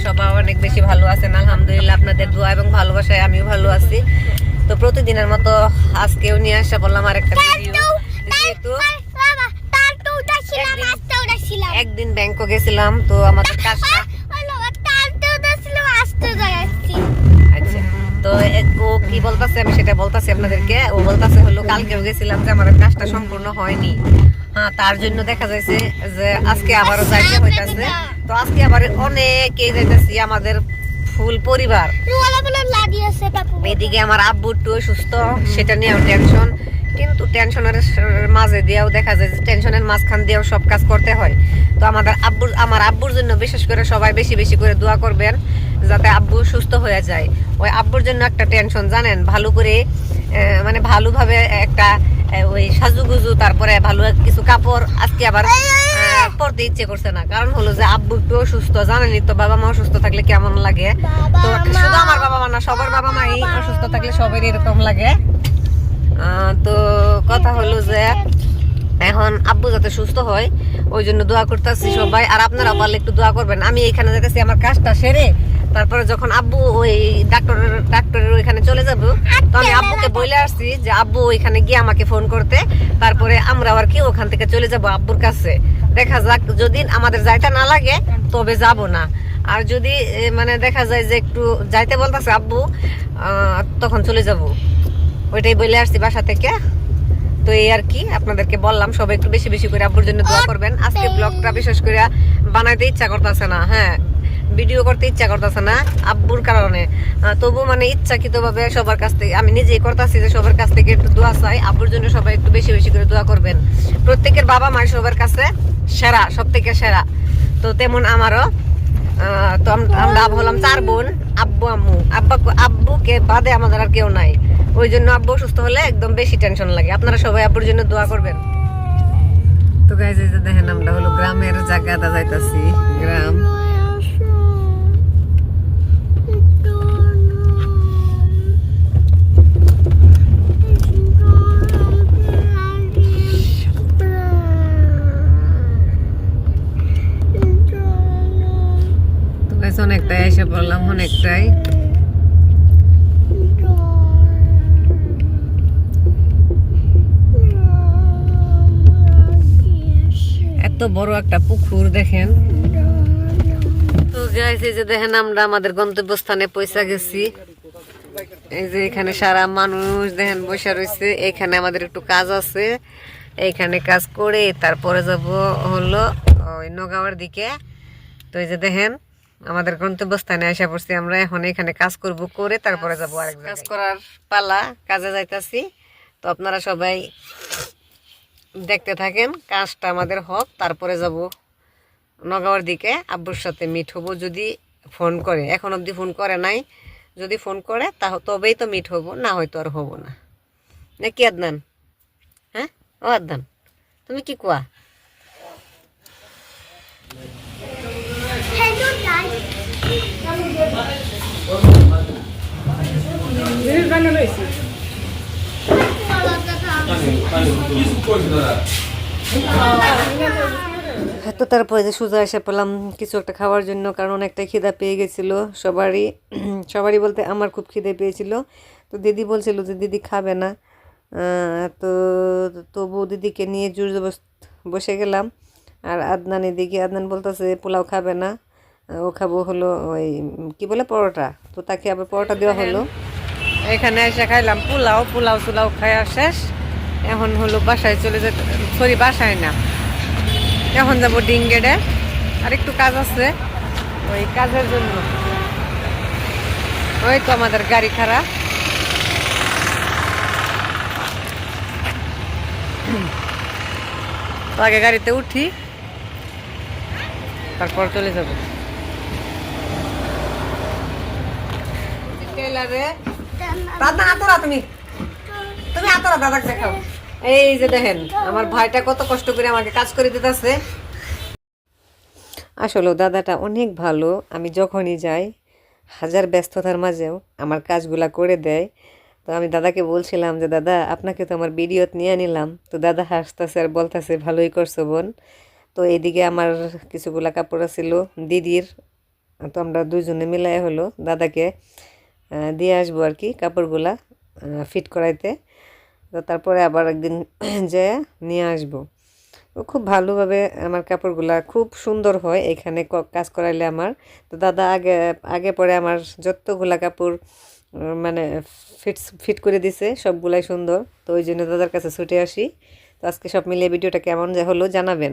সবাই অনেক বেশি ভালো আছেন আলহামদুলিল্লাহ আপনাদের দোয়া এবং ভালোবাসায় আমিও ভালো আছি। তো প্রতিদিনের মতো আজকেও নিয়ে আসা বললাম আর একটা ভিডিও যেহেতু একদিন- ব্যাংকক গেছিলাম তো আমাদের কাজটা তো আচ্ছা ও কি বলতাছে? আমি সেটা বলতাছি আপনাদেরকে। ও বলতাছে হলো কালকেও গেছিলাম যে আমার কাজটা সম্পূর্ণ হয়নি। হ্যাঁ তার জন্য দেখা যাচ্ছে যে আজকে আবারও যাইতে হইতাছে। তো আজকে আবার অনেকেই যাইতেছি আমাদের ফুল পরিবার। এদিকে আমার আব্বু একটু সুস্থ সেটা নিয়েও টেনশন কিন্তু টেনশনের মাঝে দিয়েও দেখা যায় যে টেনশনের মাঝখান দিয়েও সব কাজ করতে হয়। তো আমাদের আব্বুর আমার আব্বুর জন্য বিশেষ করে সবাই বেশি বেশি করে দোয়া করবেন যাতে আব্বু সুস্থ হয়ে যায়। ওই আব্বুর জন্য একটা টেনশন জানেন? ভালো করে মানে ভালোভাবে একটা ওই সাজুগুজু তারপরে ভালো কিছু কাপড় আজকে আবার পরতে ইচ্ছে করছে না। কারণ হলো যে আব্বু একটু অসুস্থ জানেনই তো বাবা মা অসুস্থ থাকলে কেমন লাগে? তো শুধু আমার বাবা মা না সবার বাবা মাই অসুস্থ থাকলে সবারই এরকম লাগে। তো কথা হলো যে এখন আব্বু যাতে সুস্থ হয় ওই জন্য দোয়া করতেছি সবাই। আর আপনারা পারলে একটু দোয়া করবেন। আমি এখানে যেতেছি আমার কাজটা সেরে তারপরে যখন আব্বু ওই ডাক্তারের ডাক্তারের ওইখানে চলে যাব তো আমি আব্বুকে বলে আসছি যে আব্বু ওইখানে গিয়ে আমাকে ফোন করতে। তারপরে আমরা আবার কি ওখান থেকে চলে যাব আব্বুর কাছে। দেখা যাক যদি আমাদের যাইতে না লাগে তবে যাব না। আর যদি মানে দেখা যায় যে একটু যাইতে বলতেছে আব্বু তখন চলে যাব। ওইটাই বলে আসছি বাসা থেকে। তো এই আর কি আপনাদেরকে বললাম সবাই একটু বেশি বেশি করে আব্বুর জন্য দোয়া করবেন। আজকে ব্লগটা বিশেষ করে বানাইতে ইচ্ছা করতেছে না হ্যাঁ। ভিডিও করতে ইচ্ছা করতেছে না, আব্বুর কারণে। তবু মানে ইচ্ছাকৃত ভাবে সবার কাছ থেকে আমি নিজেই করতেছি যে সবার কাছ থেকে একটু দোয়া চাই, আব্বুর জন্য সবাই একটু বেশি বেশি করে দোয়া করবেন। প্রত্যেকের বাবা মা সবার কাছে সেরা সব থেকে সেরা। তো তেমন আমারও। তো আম- আমরা হলাম চার বোন, আব্বু, আম্মু। আব্বা আব্বুকে বাদে আমাদের আর কেউ নাই। ওই জন্য আব্বু সুস্থ হলে একদম বেশি টেনশন লাগে। আপনারা সবাই আব্বুর জন্য দোয়া করবেন। তো গাইজ এই যে দেখেন, আমরা হলো গ্রামের জায়গাটা যাইতাছি, গ্রাম। এসে পড়লাম অনেকটাই। এত বড় একটা পুকুর, দেখেন। তো এই যে দেখেন, আমরা আমাদের গন্তব্যস্থানে পয়সা গেছি। এই যে এখানে সারা মানুষ, দেখেন, বসে রয়েছে। এখানে আমাদের একটু কাজ আছে। এইখানে কাজ করে তারপরে যাব হলো ওই নগাঁওয়ার দিকে। তো এই যে দেখেন আমাদের গন্তব্যস্থানে আসা পড়ছি আমরা এখন এখানে কাজ করব করে তারপরে যাব আরেক কাজ করার পালা কাজে যাইতাছি। তো আপনারা সবাই দেখতে থাকেন কাজটা আমাদের হোক তারপরে যাব নগাঁওয়ার দিকে আব্বুর সাথে মিট হব যদি ফোন করে। এখন অবধি ফোন করে নাই যদি ফোন করে তা তবেই তো মিট হব না হয়তো আর হব না। নাকি আদনান? হ্যাঁ? ও আদনান তুমি কি কোয়া হ্যালো গাইস তো তারপরে যে সোজা এসে পেলাম কিছু একটা খাওয়ার জন্য, কারণ অনেকটা খিদা পেয়ে গেছিল সবারই। সবারই বলতে আমার খুব খিদে পেয়েছিল। তো দিদি বলছিল যে দিদি খাবে না। তো তবু দিদিকে নিয়ে জোর বসে গেলাম। আর আদনান এদিকে, আদনান বলতেছে, পোলাও খাবে না। ও খাব হলো ওই, কি বলে পরোটা? তো তাকে আবার পরোটা দেওয়া হলো। এখানে এসে খাইলাম পোলাও পোলাও চুলাও খাওয়া শেষ। এখন হলো বাসায় চলে যেতে সরি, বাসায় না। এখন যাব ডিঙ্গেডে আর একটু কাজ আছে। ওই কাজের জন্য। ওই তো আমাদের গাড়ি খারাপ আগে গাড়িতে উঠি। তারপর চলে যাব। টেলারে দাদা আতরা তুমি। তুমি আতরা দাদাকে দেখাও। এই যে দেখেন, আমার ভাইটা কত কষ্ট করে আমাকে কাজ করে দিতেছে। আসলে দাদাটা অনেক ভালো। আমি যখনই যাই, হাজার ব্যস্ততার মাঝেও আমার কাজগুলা করে দেয়। তো আমি দাদাকে বলছিলাম যে, দাদা, আপনাকে তো আমার ভিডিওত নিয়ে নিলাম। তো দাদা হাসতেছে আর বলতেছে, ভালোই করছ বোন। তো এইদিকে আমার কিছুগুলা কাপড় ছিল দিদির। তো আমরা দুইজনে মিলাই হলো দাদাকে। দিয়ে আসব আর কি কাপড়গুলা ফিট করাইতে। তো তারপরে আবার একদিন যেয়ে নিয়ে আসব। ও খুব ভালোভাবে আমার কাপড়গুলা খুব সুন্দর হয় এখানে কাজ করাইলে আমার। তো দাদা আগে আগে পরে আমার যতগুলা কাপড় মানে ফিটস ফিট করে দিছে সবগুলাই সুন্দর। তো ওই জন্য দাদার কাছে ছুটে আসি। তো আজকে সব মিলিয়ে ভিডিওটা কেমন যে হলো জানাবেন।